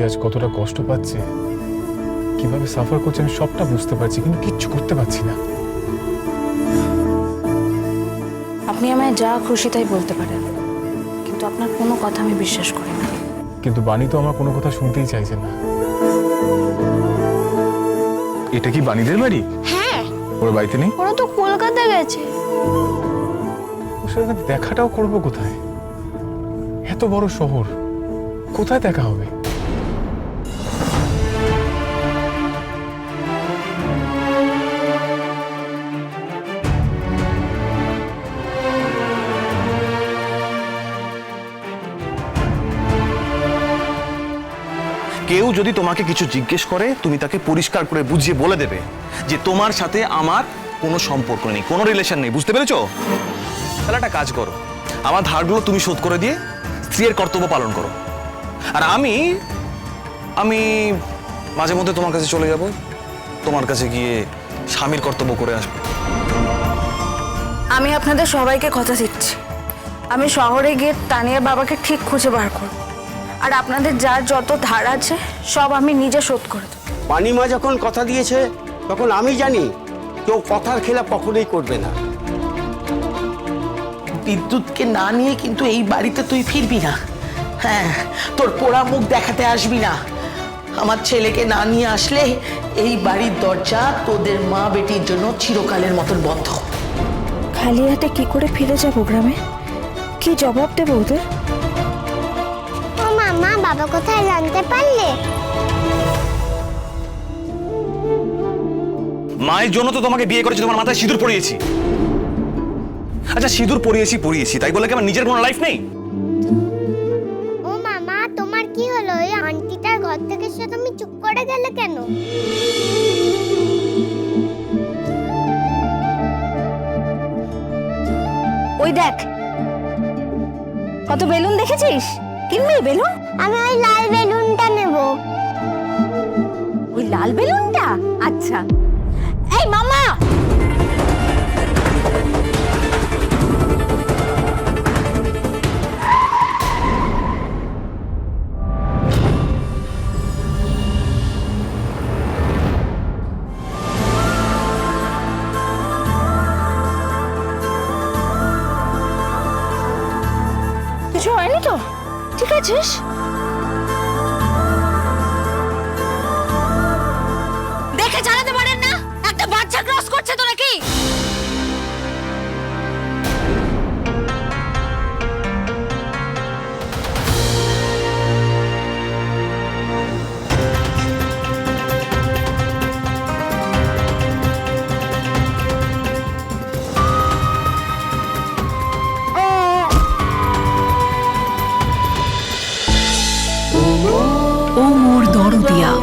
আজ কতটা কষ্ট পাচ্ছে কীভাবে সাফার করছে আমি সবটা বুঝতে পারছি কিন্তু কিচ্ছু করতে পারছি না। আপনি আমায় যা খুশি তাই বলতে পারেন কিন্তু আপনার কোনো কথা আমি বিশ্বাস করি না। কিন্তু বাণী তো আমার কোনো কথা শুনতেই চাইছে না। এটা কি বাণীদের বাড়ি? হ্যাঁ। ওর বাড়িতে নেই? ওরা তো কলকাতা গেছে। ওর সাথে দেখাটাও করব কোথায়? এত বড় শহর কোথায় দেখা হবে? কেউ যদি তোমাকে কিছু জিজ্ঞেস করে, তুমি তাকে পরিষ্কার করে বুঝিয়ে বলে দেবে যে তোমার সাথে আমার কোনো সম্পর্ক নেই, কোনো রিলেশন নেই। বুঝতে পেরেছ? তাহলে একটা কাজ করো। আমার ধারগুলো তুমি শোধ করে দিয়ে স্ত্রীর কর্তব্য পালন করো। আর আমি আমি মাঝে মধ্যে তোমার কাছে চলে যাব, তোমার কাছে গিয়ে স্বামীর কর্তব্য করে আসব। আমি আপনাদের সবাইকে কথা দিচ্ছি। আমি শহরে গিয়ে তানিয়ার বাবাকে ঠিক খুঁজে বার করব। আর আপনাদের যার যত ধার আছে সব আমি নিজে শোধ করে দেবো। পানিমা যখন কথা দিয়েছে তখন আমি জানি কেউ কথার খেলা কখনোই করবে না। বিদ্যুৎকে না নিয়ে কিন্তু এই বাড়িতে তুই ফিরবি না। হ্যাঁ তোর পোড়া মুখ দেখাতে আসবি না। আমার ছেলেকে না নিয়ে আসলে এই বাড়ির দরজা তোদের মা বেটির জন্য চিরকালের মতন বন্ধ। খালি হাতে কি করে ফিরে যাব গ্রামে? কি জবাব দেবো ওদের? মামা বাবা কোথায় জানতে পারলে? মায়ের জন্য তো তোমাকে বিয়ে করেছি তোমার মাথায় সিঁদুর পরিয়েছি। আচ্ছা সিঁদুর পরিয়েছি পরিয়েছি তাই বলে কি আমার নিজের কোনো লাইফ নেই? ও মামা তোমার কি হলো? ওই আন্টিটার ঘর থেকে সে তুমি চুপ করে গেলে কেন? ওই দেখ কত বেলুন দেখেছিস? কিনবি বেলুন? আমি ওই লাল বেলুনটা নেব। ওই লাল বেলুনটা? আচ্ছা। এই মামা! কিছু হয়নি তো? ঠিক আছিস?